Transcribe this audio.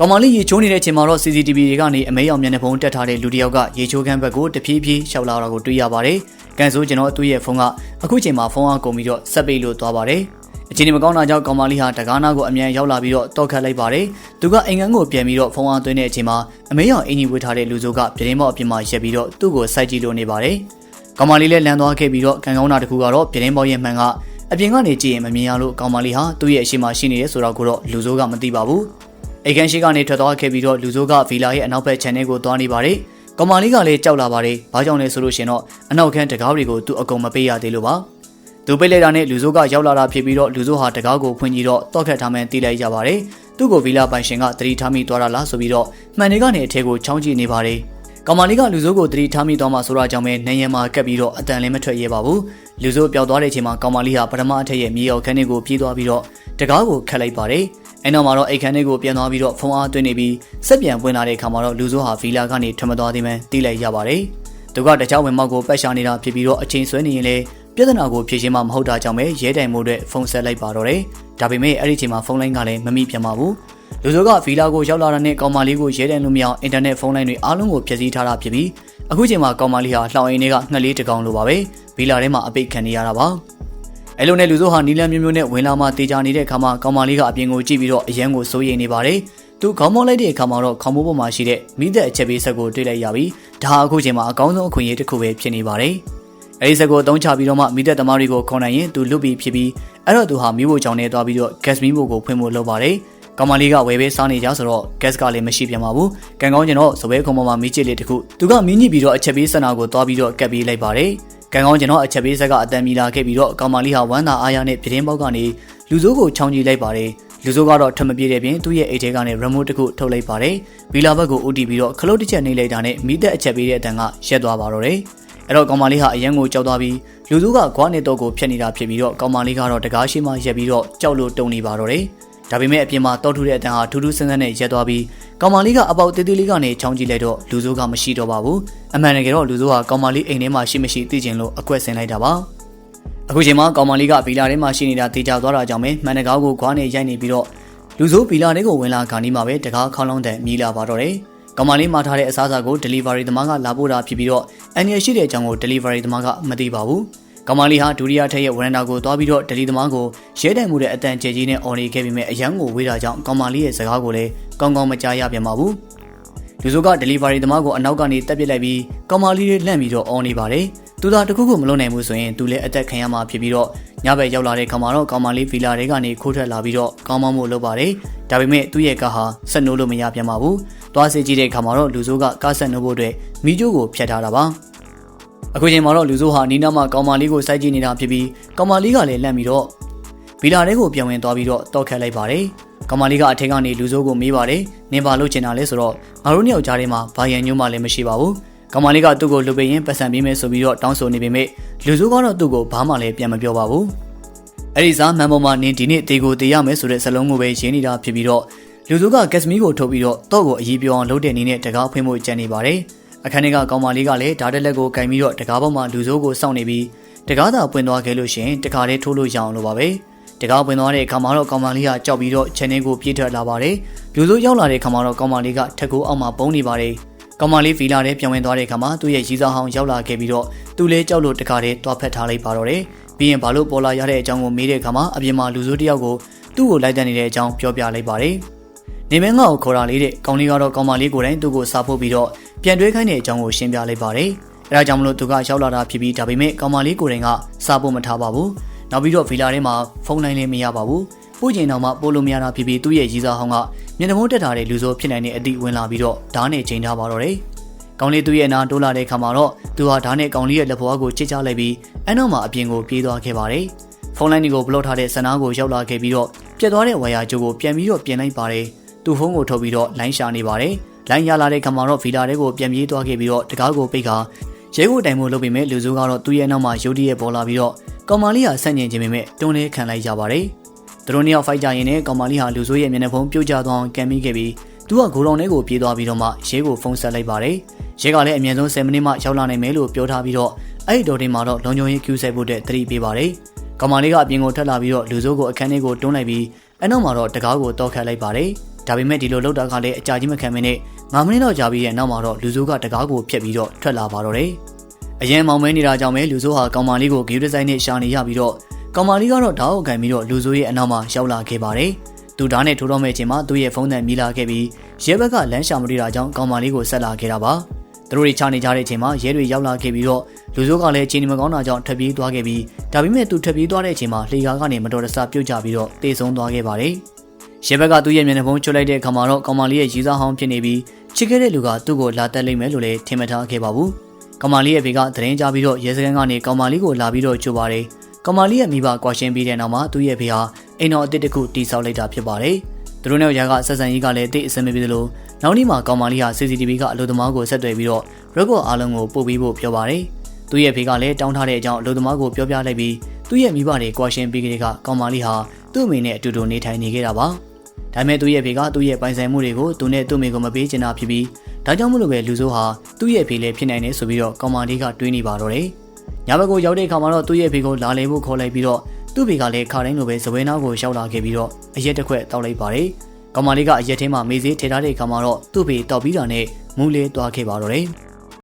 ကောင်မလေးရေချိုးနေတဲ့အချိန်မှာတော့ CCTV တွေကနေအမဲရောင်မျက်နှာဖုံးတက်ထားတဲ့လူတစ်ယောက်ကရေချိုးခန်းဘက်ကိုတဖြည်းဖြည်းရှောက်လာတာကိုတွေ့ရပါတယ်။ကန်ဆိုကျွန်တော်သူ့ရဲ့ဖုန်းကအခုချိန်မှာဖုန်းအားကုန်ပြီးတော့ဆက်ပိတ်လို့သွားပါတယ်။အချိန်မကောင်းတာကြောင့်ကောင်မလေးဟာတကားနာကိုအမြန်ရောက်လာပြီးတော့တောက်ခတ်လိုက်ပါတယ်။သူကအိမ်ငန်းကိုပြန်ပြီးတော့ဖုန်းအားသွင်းတဲ့အချိန်မှာအမဲရောင်အင်ကြီးဝတ်ထားတဲ့လူစုကပြတင်းမော့အပြင်မှာရက်ပြီးတော့သူ့ကိုစိုက်ကြည့်လို့နေပါတယ်။ကောင်မလေးလည်းလမ်းသွားခဲ့ပြီးတော့ကန်ကောင်းတာတစ်ခုကတော့ပြတင်းမော့ရဲ့မှန်ကအပြင်ကနေကြည့်ရင်မမြင်ရလို့ကောင်မလေးဟာသူ့ရဲ့အရှိမရှိနေတယ်ဆိုတော့ကိုတော့လူစိုးကမသိပါဘူး အိတ်ခမ်းရှိကနေထွက်သွားခဲ့ပြီးတော့လူစိုးကဗီလာရဲ့အနောက်ဘက်ခြံထဲကိုသွားနေပါတယ်ကောင်မလေးကလည်းကြောက်လာပါတယ်ဘာကြောင့်လဲဆိုလို့ရှင်တော့အနောက်ခန်းတကားတွေကိုသူအကုန်မပေးရသေးလို့ပါသူပိတ်လိုက်တာနဲ့လူစိုးကရောက်လာတာဖြစ်ပြီးတော့လူစိုးဟာတကားကိုဖွင့်ကြည့်တော့တောက်ခတ်ထားမှန်းသိလိုက်ရပါတယ်သူ့ကိုဗီလာပိုင်ရှင်ကတတိထားမိသွားတာလားဆိုပြီးတော့မှန်တွေကနေအထဲကိုချောင်းကြည့်နေပါတယ်ကောင်မလေးကလူစိုးကိုတတိထားမိသွားမှဆိုတာကြောင့်ပဲနေရမှာကပ်ပြီးတော့အတန်လည်းမထွက်ရဲပါဘူးလူစိုးပျောက်သွားတဲ့အချိန်မှာကောင်မလေးဟာပထမအထက်ရဲ့မြေရောက်ခန်းတွေကိုပြေးသွားပြီးတော့တကားကိုခတ်လိုက်ပါတယ် အဲနောက်မှာတော့အိတ်ခန်းတွေကိုပြန်သွားပြီးတော့ဖုန်းအားသွင်းနေပြီးစက်ပြန်ပွင့်လာတဲ့အခါမှာတော့လူစိုးဟာဗီလာကနေထွက်မသွားသေးမှန်းသိလိုက်ရပါတယ်သူကတခြားဝင်မောက်ကိုပတ်ရှာနေတာဖြစ်ပြီးတော့အချိန်ဆွဲနေရင်လည်းပြဿနာကိုဖြေရှင်းမှမဟုတ်တာကြောင့်ပဲရဲတိုင်မှုအတွက်ဖုန်းဆက်လိုက်ပါတော့တယ်ဒါပေမဲ့အဲ့ဒီချိန်မှာဖုန်းလိုင်းကလည်းမမိပြန်ပါဘူးလူစိုးကဗီလာကိုရောက်လာတဲ့နဲ့ကောင်မလေးကိုရဲတိုင်လို့မရအောင်အင်တာနက်ဖုန်းလိုင်းတွေအားလုံးကိုဖျက်ဆီးထားတာဖြစ်ပြီးအခုချိန်မှာကောင်မလေးဟာလှောင်အိမ်တွေကငှက်လေးတစ်ကောင်လိုပါပဲဗီလာထဲမှာအပိတ်ခံနေရတာပါ အဲ့လိုနဲ့လူစိုးဟာနီလန်မျိုးမျိုးနဲ့ဝင်လာမှတေချာနေတဲ့အခါမှာကောင်မလေးကအပြင်ကိုကြည့်ပြီးတော့အရန်ကိုစိုးရိမ်နေပါတယ်သူခေါင်းမောလိုက်တဲ့အခါမှာတော့ခေါင်းမိုးပေါ်မှာရှိတဲ့မိသက်အချက်ပေးဆက်ကိုတွေ့လိုက်ရပြီးဒါဟာအခုချိန်မှာအကောင်းဆုံးအခွင့်အရေးတစ်ခုပဲဖြစ်နေပါတယ်အဲဒီဆက်ကိုအသုံးချပြီးတော့မှမိသက်သမားတွေကိုခေါ်နိုင်ရင်သူလွတ်ပြီးဖြစ်ပြီးအဲ့တော့သူဟာမိဖို့ကြောင့်နဲ့သွားပြီးတော့ gas မီးဖို့ကိုဖွင့်ဖို့လုပ်ပါတယ်ကောင်မလေးကဝယ်ပေးစားနေကြဆိုတော့ gas ကလည်းမရှိပြန်ပါဘူး။ကန်ကောင်းကျင်တော့စပွဲခုံပေါ်မှာမီးချစ်လေးတစ်ခုသူကမီးညစ်ပြီးတော့အချက်ပေးစနာကိုသွားပြီးတော့ကပ်ပေးလိုက်ပါတယ်။ ကန်ကောင်းကျင်တော့အချက်ပေးဆက်ကအတန်မီလာခဲ့ပြီးတော့ကောင်မလေးဟာဝမ်းသာအားရနဲ့ပြတင်းပေါက်ကနေလူစိုးကိုချောင်းကြည့်လိုက်ပါတယ်။လူစိုးကတော့ထမပြေတဲ့ပြင်သူ့ရဲ့အိတ်ထဲကနေ remote တစ်ခုထုတ်လိုက်ပါတယ်။ဗီလာဘက်ကိုဦးတည်ပြီးတော့ခလုတ်တစ်ချက်နှိပ်လိုက်တာနဲ့မီးသက်အချက်ပေးတဲ့အတန်ကရက်သွားပါတော့တယ်။အဲ့တော့ကောင်မလေးဟာအရန်ကိုကြောက်သွားပြီးလူစုကဂွားနေတော့ကိုဖျက်နေတာဖြစ်ပြီးတော့ကောင်မလေးကတော့တကားရှိမှရက်ပြီးတော့ကြောက်လို့တုန်နေပါတော့တယ်။ ဒါပေမဲ့အပြင်မှာတောထူတဲ့အတန်ဟာထူးထူးဆန်းဆန်းနဲ့ရက်သွားပြီးကောင်မလေးကအပေါက်သေးသေးလေးကနေချောင်းကြည့်လိုက်တော့လူစိုးကမရှိတော့ပါဘူးအမှန်တကယ်တော့လူစိုးဟာကောင်မလေးအိမ်ထဲမှာရှိမရှိသိကျင်လို့အကွက်ဆင်လိုက်တာပါအခုချိန်မှာကောင်မလေးကဗီလာထဲမှာရှိနေတာတေချာသွားတာကြောင့်ပဲမှန်တကားကိုခွားနေရိုက်နေပြီးတော့လူစိုးဗီလာထဲကိုဝင်လာခါနီးမှာပဲတကားခေါင်းလုံးတဲ့မြည်လာပါတော့တယ်ကောင်မလေးမှာထားတဲ့အစားအစာကို delivery သမားကလာပို့တာဖြစ်ပြီးတော့အန်ရရှိတဲ့အကြောင်းကို delivery သမားကမသိပါဘူး ကမာလီဟာဒူရီယာထက်ရဲ့ဝရန်တာကိုသွားပြီးတော့ဒလီသမားကိုရဲတိုင်မှုတဲ့အတန်ကျဲကြီးနဲ့အော်နေခဲ့ပြီးမြဲအရန်ကိုဝေးတာကြောင့်ကမာလီရဲ့စကားကိုလည်းကောင်းကောင်းမကြားရပြန်ပါဘူးလူစုက delivery သမားကိုအနောက်ကနေတက်ပစ်လိုက်ပြီးကမာလီရဲ့လန့်ပြီးတော့အော်နေပါတယ်သူသာတခုခုမလုပ်နိုင်ဘူးဆိုရင်သူလည်းအသက်ခံရမှာဖြစ်ပြီးတော့ညဘက်ရောက်လာတဲ့ခါမှာတော့ကောင်မလေးဗီလာတွေကနေခိုးထွက်လာပြီးတော့ကောင်းမမှုလုပ်ပါတယ်။ဒါပေမဲ့သူ့ရဲ့ကားဟာဆက်နိုးလို့မရပြန်ပါဘူး။သွားစီကြည့်တဲ့ခါမှာတော့လူစိုးကကားဆက်နိုးဖို့အတွက်မိကျိုးကိုဖျက်ထားတာပါ။ အခုချိန်မှာတော့လူစိုးဟာနီးနားမှာကောင်မလေးကိုစိုက်ကြည့်နေတာဖြစ်ပြီးကောင်မလေးကလည်းလန့်ပြီးတော့ဗီလာတဲကိုပြန်ဝင်သွားပြီးတော့တောက်ခတ်လိုက်ပါတယ်ကောင်မလေးကအထက်ကနေလူစိုးကိုမေးပါတယ်နင်ဘာလို့ချင်တာလဲဆိုတော့ငါတို့နှစ်ယောက်ကြားထဲမှာဘာရန်ညိုးမှလည်းမရှိပါဘူးကောင်မလေးကသူ့ကိုလူပိရင်ပတ်စံပေးမယ်ဆိုပြီးတော့တောင်းဆိုနေပေမဲ့လူစိုးကတော့သူ့ကိုဘာမှလည်းပြန်မပြောပါဘူးအဲ့ဒီစားမှန်ပေါ်မှာနင်ဒီနေ့တေကိုတေးရမယ်ဆိုတဲ့စလုံးကိုပဲရင်းနေတာဖြစ်ပြီးတော့လူစုကဂက်စမီကိုထုတ်ပြီးတော့တော့ကိုအရေးပြောအောင်လုပ်တဲ့နေနဲ့တကားဖွင့်ဖို့ကြံနေပါတယ်။ အခန်းထဲကကောင်မလေးကလည်းဓာတ်တက်လက်ကိုကင်ပြီးတော့တကားပေါ်မှာလူစိုးကိုစောင့်နေပြီးတကားသာပွင့်သွားခဲ့လို့ရှင်တကားလေးထိုးလို့ရအောင်လို့ပါပဲတကားပွင့်သွားတဲ့အခါမှာတော့ကောင်မလေးကကြောက်ပြီးတော့ခြေနှင်းကိုပြေးထွက်လာပါတယ်လူစိုးရောက်လာတဲ့အခါမှာတော့ကောင်မလေးကထက်ကိုအောက်မှာပုံနေပါတယ်ကောင်မလေးဖီလာတဲ့ပြန်ဝင်သွားတဲ့အခါမှာသူ့ရဲ့ရီစာဟောင်းရောက်လာခဲ့ပြီးတော့သူ့လေးကြောက်လို့တကားလေးတွားဖက်ထားလိုက်ပါတော့တယ်ပြီးရင်ဘာလို့ပေါ်လာရတဲ့အကြောင်းကိုမေးတဲ့အခါမှာအပြင်မှာလူစိုးတယောက်ကိုသူ့ကိုလိုက်တက်နေတဲ့အကြောင်းပြောပြလိုက်ပါတယ် နေမင်းငါ့ကိုခေါ်တာလေးတဲ့ကောင်လေးကတော့ကောင်မလေးကိုယ်တိုင်သူ့ကိုစာဖို့ပြီးတော့ပြန်တွဲခိုင်းတဲ့အကြောင်းကိုရှင်းပြလိုက်ပါတယ်။အဲဒါကြောင့်မလို့သူကရောက်လာတာဖြစ်ပြီးဒါပေမဲ့ကောင်မလေးကိုယ်တိုင်ကစာဖို့မထားပါဘူး။နောက်ပြီးတော့ဗီလာထဲမှာဖုန်းလိုင်းလည်းမရပါဘူး။ပို့ကျင်တော့မှပို့လို့မရတာဖြစ်ပြီးသူ့ရဲ့ရီစာဟောင်းကမျက်နှာမုန်းတက်ထားတဲ့လူစိုးဖြစ်နိုင်တဲ့အသည့်ဝင်လာပြီးတော့ဓာတ်နဲ့ချိန်ထားပါတော့တယ်။ကောင်လေးသူ့ရဲ့နာတိုးလာတဲ့ခါမှာတော့သူဟာဓာတ်နဲ့ကောင်လေးရဲ့လက်ဖွားကိုချစ်ချလိုက်ပြီးအဲနောက်မှာအပြင်ကိုပြေးသွားခဲ့ပါတယ်။ဖုန်းလိုင်းတွေကိုဘလော့ထားတဲ့ဆန္ဒကိုရောက်လာခဲ့ပြီးတော့ပြတ်သွားတဲ့ဝါယာကြိုးကိုပြန်ပြီးတော့ပြင်လိုက်ပါတယ်။ သူ့ဖုန်းကိုထုတ်ပြီးတော့လိုင်းရှာနေပါတယ်။လိုင်းရလာတဲ့ခါမှာတော့ဗီလာတဲကိုပြန်ပြေးသွားခဲ့ပြီးတော့တကားကိုပိတ်ခါရဲကိုတိုင်မှုလုပ်ပြီးမဲ့လူစိုးကတော့သူ့ရဲ့နောက်မှာရုတ်တရက်ပေါ်လာပြီးတော့ကောင်မလေးဟာဆန့်ကျင်ခြင်းပေမဲ့တွန်းလဲခံလိုက်ကြပါတယ်။သူတို့နှစ်ယောက်ဖိုက်ကြရင်နဲ့ကောင်မလေးဟာလူစိုးရဲ့မျက်နှာဖုံးပြုတ်ကျသွားအောင်ကန်မိခဲ့ပြီးသူကဂိုတော်ထဲကိုပြေးသွားပြီးတော့မှရဲကိုဖုန်းဆက်လိုက်ပါတယ်။ရဲကလည်းအမြဲဆုံး10မိနစ်မှရောက်လာနိုင်မယ်လို့ပြောထားပြီးတော့အဲ့ဒီတော်တင်မှာတော့လုံခြုံရေးကျူးဆက်ဖို့အတွက်တတိပေးပါတယ်။ကောင်မလေးကအပြင်ကိုထွက်လာပြီးတော့လူစိုးကိုအခန်းထဲကိုတွန်းလိုက်ပြီးအနောက်မှာတော့တကားကိုတောက်ခတ်လိုက်ပါတယ်။ ဒါပေမဲ့ဒီလိုလောက်တာကလည်းအကြာကြီးမခံမနဲ့9မိနစ်လောက်ကြာပြီးတဲ့နောက်မှာတော့လူဆိုးကတကားကိုဖျက်ပြီးတော့ထွက်လာပါတော့တယ်။အရင်မောင်မဲနေတာကြောင့်ပဲလူဆိုးဟာကောင်မလေးကိုဂယူဒီဇိုင်းနဲ့ရှာနေရပြီးတော့ကောင်မလေးကတော့ဓာတ်အုပ်ကန်ပြီးတော့လူဆိုးရဲ့အနောက်မှာရောက်လာခဲ့ပါတယ်။သူဓာတ်နဲ့ထိုးတော့မဲ့ချိန်မှာသူ့ရဲ့ဖုန်းတန်မြည်လာခဲ့ပြီးရဲဘက်ကလမ်းရှာမတွေ့တာကြောင့်ကောင်မလေးကိုဆက်လာခဲ့တာပါ။သူတို့တွေချနေကြတဲ့အချိန်မှာရဲတွေရောက်လာခဲ့ပြီးတော့လူဆိုးကလည်းချင်းနေမကောင်းတာကြောင့်ထွက်ပြေးသွားခဲ့ပြီးဒါပေမဲ့သူထွက်ပြေးသွားတဲ့အချိန်မှာလှေကားကနေမတော်တဆပြုတ်ကျပြီးတော့တေဆုံးသွားခဲ့ပါတယ်။ ရဲဘက်ကသူ့ရဲ့မျက်နှာဖုံးချွတ်လိုက်တဲ့အခါမှာတော့ကောင်မလေးရဲ့ရီစားဟောင်းဖြစ်နေပြီးချစ်ခဲ့တဲ့လူကသူ့ကိုလာတက်လိမ့်မယ်လို့လည်းထင်မှတ်ထားခဲ့ပါဘူး။ကောင်မလေးရဲ့ဖေကသတင်းကြားပြီးတော့ရဲစခန်းကနေကောင်မလေးကိုလာပြီးတော့ကြိုပါတယ်။ကောင်မလေးရဲ့မိဘကွာရှင်းပြီးတဲ့နောက်မှာသူ့ရဲ့ဖေဟာအိမ်တော်အစ်စ်တစ်ခုတီဆောက်လိုက်တာဖြစ်ပါတယ်။သူတို့နဲ့ရာကဆက်ဆံရေးကလည်းတိတ်အဆင်မပြေသလိုနောက်နေ့မှာကောင်မလေးဟာ CCTV ကအလို့သမားကိုဆက်သွယ်ပြီးတော့ record အားလုံးကိုပို့ပြီးဖို့ပြောပါတယ်။သူ့ရဲ့ဖေကလည်းတောင်းထားတဲ့အကြောင်းအလို့သမားကိုပြောပြလိုက်ပြီးသူ့ရဲ့မိဘတွေကွာရှင်းပြီးကလေးကကောင်မလေးဟာသူ့အမေနဲ့အတူတူနေထိုင်နေခဲ့တာပါ။ ဒါပေမဲ့သူ့ရဲ့ဖေကသူ့ရဲ့ပိုင်ဆိုင်မှုတွေကိုသူနဲ့သူ့မိကိုမပေးချင်တာဖြစ်ပြီးဒါကြောင့်မလို့ပဲလူဆိုးဟာသူ့ရဲ့ဖေလည်းဖြစ်နိုင်တယ်ဆိုပြီးတော့ကောင်မလေးကတွေးနေပါတော့တယ်။ညဘက်ကိုရောက်တဲ့အခါမှာတော့သူ့ရဲ့ဖေကိုလာလေဖို့ခေါ်လိုက်ပြီးတော့သူ့ဖေကလည်းခါတိုင်းလိုပဲဇပွဲနာကိုရှောက်လာခဲ့ပြီးတော့အရက်တစ်ခွက်တောက်လိုက်ပါတယ်။ကောင်မလေးကအရက်ထဲမှာမေးစေးထည့်ထားတဲ့အခါမှာတော့သူ့ဖေတောက်ပြီးတာနဲ့မူးလေးသွားခဲ့ပါတော့တယ်။